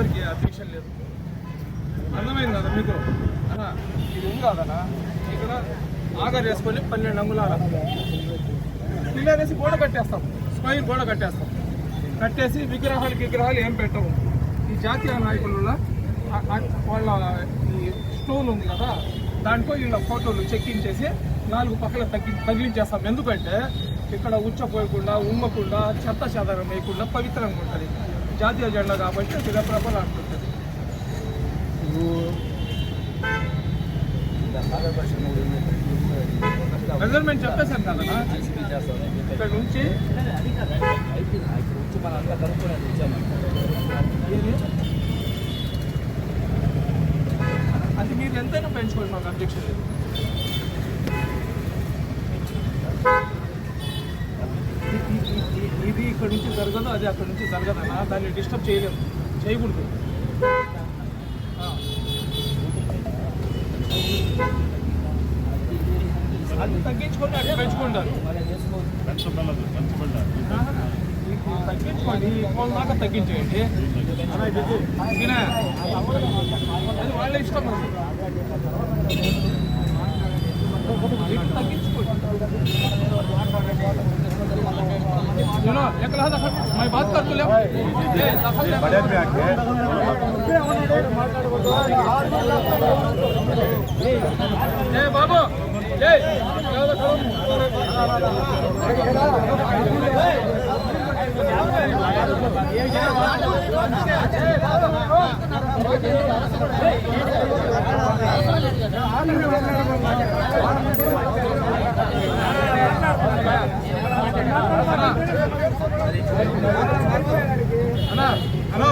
ఎవరికి అబ్జెక్షన్ లేదు. అర్థమైంది కదా మీకు? ఇది ఉంది కాదన్నా? ఇక్కడ ఆగర్ వేసుకొని పన్నెండు అంగుళాల పిల్లర్ వేసి గోడ కట్టేస్తాం. స్క్వైర్ గోడ కట్టేస్తాం. కట్టేసి విగ్రహాలు విగ్రహాలు ఏం పెట్టవు. ఈ జాతీయ నాయకుల వాళ్ళ ఈ స్టోన్ ఉంది కదా దాంట్లో వీళ్ళ ఫోటోలు చెక్కించేసి నాలుగు పక్కల తగ్గి తగిలించేస్తాం. ఎందుకంటే ఇక్కడ ఉచ్చపోయకుండా ఉమ్మకుండా చెత్త చెదరం వేయకుండా పవిత్రంగా ఉంటుంది. జాతీయ జెండా కాబట్టి విరప్రభలు అంటుంటుంది మెజర్మెంట్ చెప్పేశాను కదా ఇక్కడ నుంచి? అది మీరు ఎంతైనా పెంచుకోండి మాకు అబ్జెక్షన్ లేదు ఇక్కడ నుంచి జరగదు అది అక్కడి నుంచి జరగదన్నా దాన్ని డిస్టర్బ్ చేయలేము. చేయకూడదు. అది తగ్గించుకోండి అటు పెంచుకుంటారు తగ్గించుకోండి వాళ్ళ దాకా తగ్గించేయండి. అది వాళ్ళ ఇష్టం తగ్గించుకోండి. सुनो एक लहजा मैं बात कर तू ले ए दखल ले ए बाबू ए लहजा करो హలో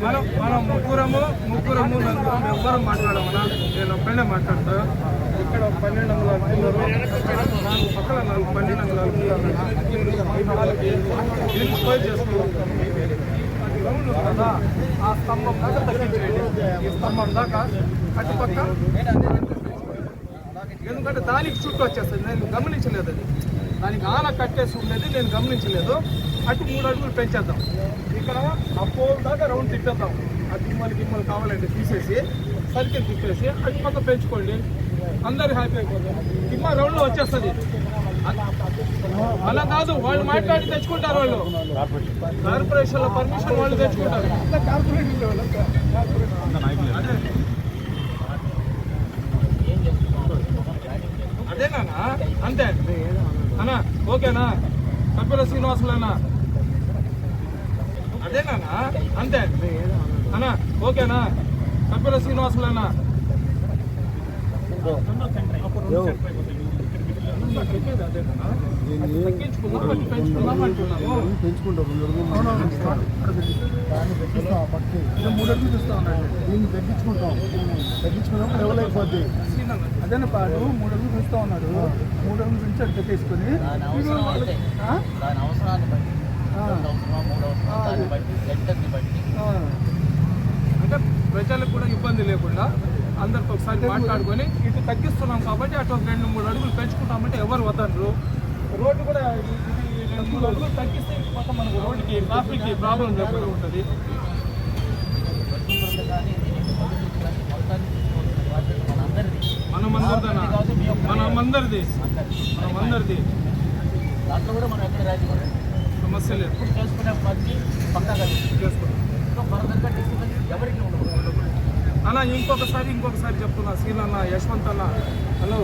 మనం మనం ముగ్గురము ముగ్గురము నలుగురం ఎవ్వరం మాట్లాడమన్నా నేను ఒక్కడే మాట్లాడతా ఇక్కడ ఒక పన్నెండు వందల అడుగుతున్నారు నాలుగు పక్కల నాలుగు పన్నెండు వందల అడుగుతున్నారు దీన్ని స్కోర్ చేసుకోవాలి కదా ఆ స్తంభం దాకా తగ్గించేయండి ఈ స్తంభం దాకా అటుపక్క ఎందుకంటే దానికి చుట్టూ వచ్చేస్తుంది నేను గమనించలేదు అది దానికి ఆన కట్టేసి ఉండేది నేను గమనించలేదు. అటు మూడు అడుగులు పెంచేద్దాం. ఇక్కడ పోల్ దాకా రౌండ్ తిప్పేద్దాం. ఆ గిమ్మలు గిమ్మలు కావాలంటే తీసేసి సర్కిల్ తిప్పేసి అటు పక్క పెంచుకోండి. అందరు హ్యాపీ అయిపోతాం గిమ్మ రౌండ్లో వచ్చేస్తుంది. అలా కాదు వాళ్ళు మాట్లాడి తెచ్చుకుంటారు వాళ్ళు. కార్పొరేషన్లో పర్మిషన్ వాళ్ళు తెచ్చుకుంటారు. అదే అదేనా అంతే. అన్నా ఓకేనా? కప్పెల శ్రీనివాసులేనా అదేనా అంతే. అన్నా ఓకేనా? కప్పెల శ్రీనివాసులేనా చెప్పేది అదేనా పెంచుకుందాం మూడు తగ్గించుకుంటాం. తగ్గించుకున్నాం అదే పాడు మూడు అడుగులు చూస్తా ఉన్నాడు మూడు అడుగులు నుంచి అటు పెట్టేసుకొని దాని అవసరాన్ని బట్టి ఆ? దాని అవసరాన్ని బట్టి. ఆ. రెండు అవసరమా మూడు అవసరమా దాన్ని బట్టి సెంటర్ని బట్టి. ఆ. అంటే ప్రజలకు కూడా ఇబ్బంది లేకుండా అందరికి ఒకసారి మాట్లాడుకొని ఇటు తగ్గిస్తున్నాం కాబట్టి అటు ఒక రెండు మూడు అడుగులు పెంచుకుంటామంటే ఎవరు వదలరు. రోడ్డు కూడా ఇది ఇది రెండు మూడు అడుగులు తగ్గిస్తే మనకు రోడ్డుకి ట్రాఫిక్కి ప్రాబ్లం లేకుండా ఉంటుంది. మనందరిది మనం అందరిదనా మనం అందరిది మనం అందరిది దాంట్లో కూడా మనం ఎక్కడ రాజీ. సమస్య లేదు. ఇప్పుడు చేసుకునే పని పక్కా డిసిప్లిన్ ఎవరికి అన్న ఇంకొకసారి ఇంకొకసారి చెప్తున్నా. సీన్ అన్న యశ్వంత్ అన్న హలో.